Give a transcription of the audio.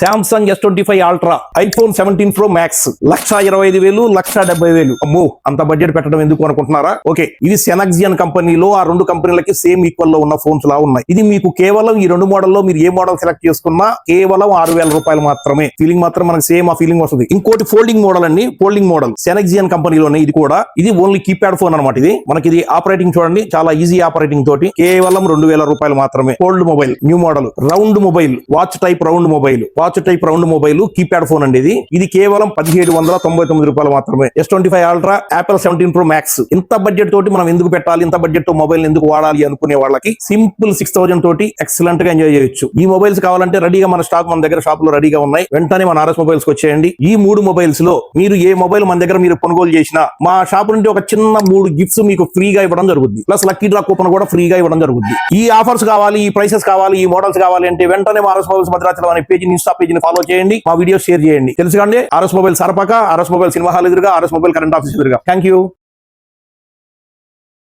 Samsung S twenty five ultra iPhone seventeen pro max lakh ఇరవై ఐదు వేలు లక్ష డెబ్బై వేలు. అమ్మో అంత బడ్జెట్ పెట్టడం ఎందుకు అనుకుంటున్నారా? ఓకే ఇది సెనక్జియన్ కంపెనీలో ఆ రెండు కంపెనీలకి సేమ్ ఈక్వల్లో ఉన్న ఫోన్స్ లా ఉన్నాయి. ఇది మీకు కేవలం ఈ రెండు మోడల్లో మీరు ఏ మోడల్ సెలెక్ట్ చేసుకున్నా కేవలం ఆరు వేల రూపాయలు మాత్రమే. ఫీలింగ్ మాత్రం మనకు సేమ్ ఆ ఫీలింగ్ వస్తుంది. ఇంకోటి ఫోల్డింగ్ మోడల్ అండి. ఫోల్డింగ్ మోడల్ సెనక్జియన్ కంపెనీలోనే ఇది కూడా. ఇది ఓన్లీ కీప్యాడ్ ఫోన్ అనమాట ఇది. మనకి ఇది ఆపరేటింగ్ చూడండి. చాలా ఈజీ ఆపరేటింగ్ తోటి కేవలం రెండు వేల రూపాయలు మాత్రమే. Fold mobile new model round mobile watch type round mobile watch type round mobile keypad phone అండి ఇది. ఇది కేవలం పదిహేడు వందల తొంభై తొమ్మిది రూపాయలు మాత్రమే. S twenty five ultra Apple seventeen pro max ఇంత బడ్జెట్ తోటి మనం ఎందుకు పెట్టాలి? ఇంత బడ్జెట్తో మొబైల్ ఎందుకు వాడాలి అనుకునే వాళ్ళకి సింపుల్ సిక్స్ థౌసండ్ తోటి ఎక్సలెంట్గా ఎంజాయ్ చేయొచ్చు. ఈ మొబైల్స్ కావాలంటే రెడీగా మన స్టాక్ మన దగ్గర షాప్లో రెడీగా ఉన్నాయి. వెంటనే మన ఆర్ఎస్ మొబైల్స్ వచ్చేయండి. ఈ మూడు మొబైల్స్లో మీరు ఏ మొబైల్ మన దగ్గర మీరు కొనుగోలు చేసినా మా షాప్ నుండి ఒక చిన్న మూడు గిఫ్ట్స్ మీకు ఫ్రీగా ఇవ్వడం జరుగుతుంది ప్లస్ లక్కీ డ్రా కూపన్ కూడా ఫ్రీగా ఇవ్వడం జరుగుతుంది ఈ ఆఫర్స్ కావాలి ఈ ప్రైసెస్ కావాలి ఈ మోడల్స్ కావాలి అంటే వెంటనే మా ఆర్ఎస్ మొబైల్స్ భద్రాచలం అనే పేజీ ఇన్స్టా పేజీని ఫాలో చేయండి మా వీడియో షేర్ చేయండి. తెలుసుకండి ఆర్ఎస్ మొబైల్ సరపక ఆర్ఎస్ మొబైల్ సినిమా హాల్ ఎదురుగా ఆర్ఎస్ మొబైల్ కరెంట్ ఆఫీస్ ఎదురుగా. Thank you